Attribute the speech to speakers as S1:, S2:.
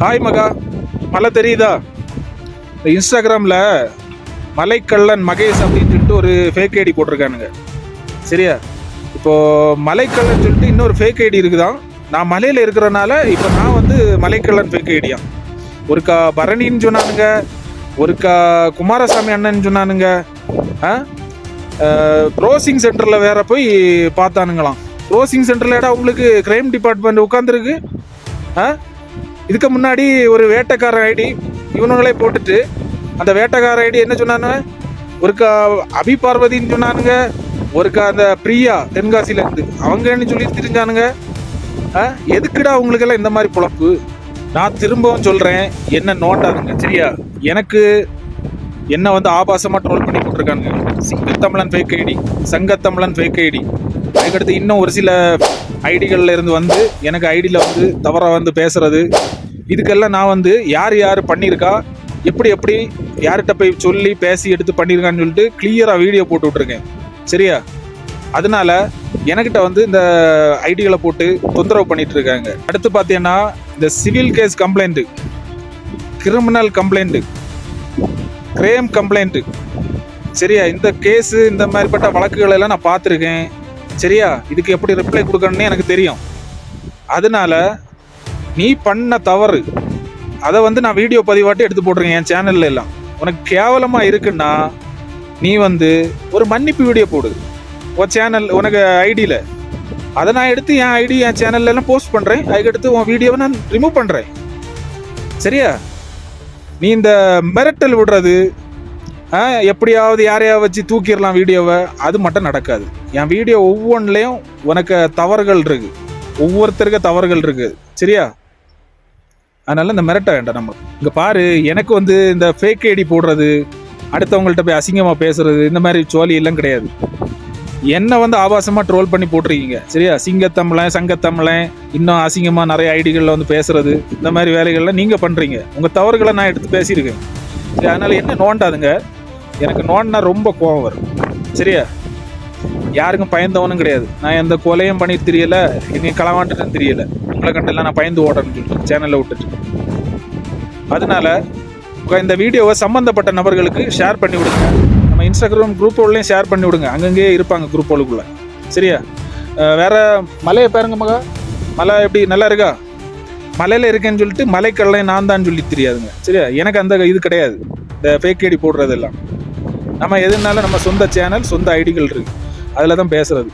S1: Hi மகா மழை தெரியுதா? இந்த இன்ஸ்டாகிராமில் மலைக்கள்ளன் மகேஷ் அப்படின்னு சொல்லிட்டு ஒரு ஃபேக் ஐடி போட்டிருக்கானுங்க. சரியா? இப்போது மலைக்கள்ளன் சொல்லிட்டு இன்னொரு ஃபேக் ஐடி இருக்குதான். நான் மலையில் இருக்கிறனால இப்போ நான் வந்து மலைக்கள்ளன் ஃபேக் ஐடியா ஒருக்கா பரணின்னு சொன்னானுங்க ஒருக்கா குமாரசாமி அண்ணன் சொன்னானுங்க ஆ? ப்ரோசிங் சென்டரில் வேற போய் பார்த்தானுங்களாம். ப்ரோசிங் சென்டரில் உங்களுக்கு கிரைம் டிபார்ட்மெண்ட் உட்காந்துருக்கு ஆ? இதுக்கு முன்னாடி ஒரு வேட்டைக்காரன் ஐடி இவனுங்களே போட்டுட்டு அந்த வேட்டைக்கார ஐடி என்ன சொன்னானு ஒருக்கா அபி பார்வதின்னு சொன்னானுங்க. ஒருக்கா அந்த பிரியா தென்காசியிலேருந்து. அவங்கன்னு சொல்லி தெரிஞ்சானுங்க. எதுக்குடா உங்களுக்கெல்லாம் இந்த மாதிரி பொழப்பு? நான் திரும்பவும் சொல்கிறேன் என்ன நோட்டாதுங்க சரியா? எனக்கு என்ன வந்து ஆபாசமாக ட்ரோல் பண்ணி போட்டிருக்காங்க Singathamizhan fake ID Sangathamizhan fake ID. அதுக்கடுத்து இன்னும் ஒரு சில ஐடிகளில் இருந்து வந்து எனக்கு ஐடியில் வந்து தவறாக வந்து பேசுறது. இதுக்கெல்லாம் நான் வந்து யார் யார் பண்ணியிருக்கா? எப்படி எப்படி யார்கிட்ட போய் சொல்லி பேசி எடுத்து பண்ணியிருக்கான்னு சொல்லிட்டு கிளியராக வீடியோ போட்டு விட்ருக்கேன் சரியா? அதனால எனக்கிட்ட வந்து இந்த ஐடிகளை போட்டு தொந்தரவு பண்ணிட்டு இருக்காங்க. அடுத்து பார்த்தீங்கன்னா இந்த civil case complaint criminal complaint crime complaint சரியா? இந்த கேஸு இந்த மாதிரிப்பட்ட வழக்குகள் எல்லாம் நான் பார்த்துருக்கேன். சரியா? இதுக்கு எப்படி ரிப்ளை கொடுக்கணும்னு எனக்கு தெரியும். அதனால நீ பண்ண தவறு. அதை வந்து நான் வீடியோ பதிவாட்டி எடுத்து போட்டிருக்கேன் என் சேனல்ல எல்லாம். உனக்கு கேவலமாக இருக்குன்னா நீ வந்து ஒரு மன்னிப்பு வீடியோ போடு. உன் சேனல் உனக்கு ஐடியில் அதை நான் எடுத்து என் ஐடி என் சேனல்ல எல்லாம் போஸ்ட் பண்ணுறேன் அதுக்கடுத்து உன் வீடியோவை நான் ரிமூவ் பண்ணுறேன் சரியா? நீ இந்த மிரட்டல் விடுறது ஆ, எப்படியாவது யாரையாவது வச்சு தூக்கிடலாம் வீடியோவை அது மட்டும் நடக்காது. என் வீடியோ ஒவ்வொன்றுலேயும் உனக்கு தவறுகள் இருக்குது ஒவ்வொருத்தருக்கு தவறுகள் இருக்குது சரியா? அதனால இந்த மிரட்ட வேண்டாம் நம்ம இங்கே பாரு எனக்கு வந்து இந்த ஃபேக் ஐடி போடுறது அடுத்தவங்கள்ட்ட போய் அசிங்கமாக பேசுறது இந்த மாதிரி சோழி எல்லாம் கிடையாது. என்னை வந்து ஆபாசமாக ட்ரோல் பண்ணி போட்டிருக்கீங்க. சரியா? சிங்கத்தமிழன் சங்கத்தமிழன் இன்னும் அசிங்கமாக நிறைய ஐடிகளில் வந்து பேசுறது இந்த மாதிரி வேலைகள்லாம் நீங்கள் பண்ணுறீங்க உங்கள் தவறுகளை நான் எடுத்து பேசியிருக்கேன். சரி அதனால் என்ன நோண்டாதுங்க? எனக்கு நோண்டினா ரொம்ப கோவம் வரும். சரியா? யாருக்கும் பயந்தவனும் கிடையாது. நான் எந்த கொலையும் பண்ணி தெரியல என்னையும் களவாண்டுன்னு தெரியல. உங்களை கண்டெல்லாம் நான் பயந்து ஓடுறேன்னு சொல்லிட்டு சேனலில் விட்டுட்டு. அதனால இந்த வீடியோவை சம்மந்தப்பட்ட நபர்களுக்கு ஷேர் பண்ணி விடுங்க. நம்ம இன்ஸ்டாகிராம் குரூப்புகளையும் ஷேர் பண்ணி விடுங்க. அங்கங்கேயே இருப்பாங்க குரூப்புகளுக்குள்ள சரியா? அஹ் வேற மலையை பாருங்க மகா? மலை எப்படி நல்லா இருக்கா? மலையில் இருக்கேன்னு சொல்லிட்டு மலைக்கடலையும் நான் தான் சொல்லி தெரியாதுங்க. சரியா? எனக்கு அந்த இது கிடையாது. இந்த ஃபேக் ஐடி போடுறதெல்லாம். நம்ம எதுனாலும் நம்ம சொந்த சேனல் சொந்த ஐடிகள் இருக்குது அதில் தான் பேசுறது.